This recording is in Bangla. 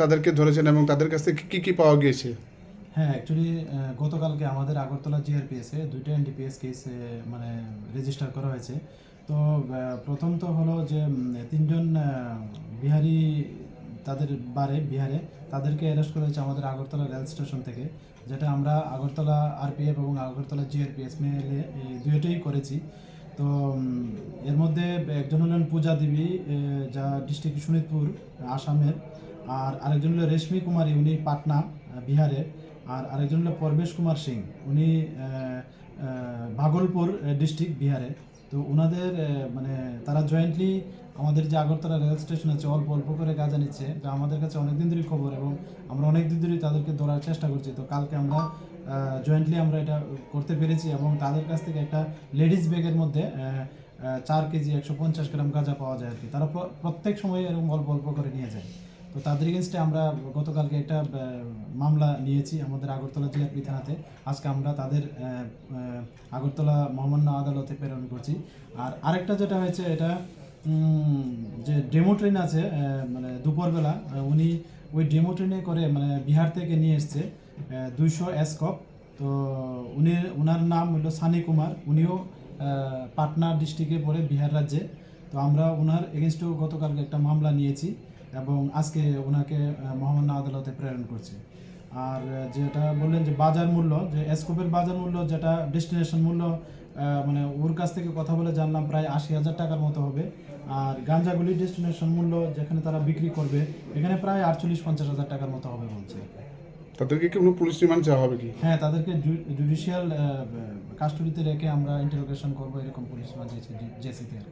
তাদেরকে ধরেছেন এবং তাদের কাছ থেকে কী কী পাওয়া গিয়েছে? হ্যাঁ অ্যাকচুয়ালি গতকালকে আমাদের আগরতলা জিআরপিএসে দুইটা এনডিপিএস কেস মানে রেজিস্টার করা হয়েছে। তো প্রথম তো হলো যে তিনজন বিহারি তাদের বারে বিহারে, তাদেরকে অ্যারেস্ট করা হয়েছে আমাদের আগরতলা রেল স্টেশন থেকে, যেটা আমরা আগরতলা আরপিএফ এবং আগরতলা জিআরপিএস মিলে দুইটাই করেছি। তো এর মধ্যে একজন হলেন পূজা দেবী যা ডিস্ট্রিক্ট শোনিতপুর আসামের। আর আরেকজন হলো রেশমি কুমারী, উনি পাটনা বিহারে। আর আরেকজন হলো পরবেশ কুমার সিং, উনি ভাগলপুর ডিস্ট্রিক্ট বিহারে। তো ওনাদের মানে তারা জয়েন্টলি আমাদের যে আগরতলা রেল স্টেশন আছে, অল্প অল্প করে গাজা নিচ্ছে। যা আমাদের কাছে অনেক দিন ধরেই খবর এবং আমরা অনেক দিন ধরেই তাদেরকে ধরার চেষ্টা করছি। তো কালকে আমরা জয়েন্টলি আমরা এটা করতে পেরেছি এবং তাদের কাছ থেকে একটা লেডিস ব্যাগের মধ্যে চার কেজি একশো পঞ্চাশ গ্রাম গাঁজা পাওয়া যায় আর কি। তারা প্র- প্রত্যেক সময় এরকম অল্প অল্প করে নিয়ে যায়। তো তাদের এগেনস্টে আমরা গতকালকে একটা মামলা নিয়েছি আমাদের আগরতলা জিআরপি থানাতে। আজকে আমরা তাদের আগরতলা মহামান্য আদালতে প্রেরণ করছি। আর আরেকটা যেটা হয়েছে, এটা যে ডেমো ট্রেন আছে মানে দুপুরবেলা উনি ওই ডেমো ট্রেনে করে মানে বিহার থেকে নিয়ে এসছে। দুইশো এসকপ তো উনি ওনার নাম হলো সানি কুমার। উনিও পাটনা ডিস্ট্রিক্টে পড়ে বিহার রাজ্যে। তো আমরা ওনার এগেনস্টেও গতকালকে একটা মামলা নিয়েছি এবং আজকে ওনাকে মহামান্য আদালতে প্রেরণ করছি। আর যেটা বললেন যে বাজার মূল্য, যে এসকোপের বাজার মূল্য, যেটা ডেস্টিনেশন মূল্য মানে ওর কাছ থেকে কথা বলে জানলাম প্রায় আশি হাজার টাকার মতো হবে। আর গাঞ্জাগুলি ডেস্টিনেশন মূল্য যেখানে তারা বিক্রি করবে, এখানে প্রায় আটচল্লিশ, পঞ্চাশ হাজার টাকার মতো হবে বলছে। তাদেরকে কি কোনো পুলিশ রিমান্ড চাওয়া হবে কি? হ্যাঁ তাদেরকে জুডিশিয়াল কাস্টডিতে রেখে আমরা ইন্টারোগেশন করব এরকম পুলিশ মাঝে জেসিতে আর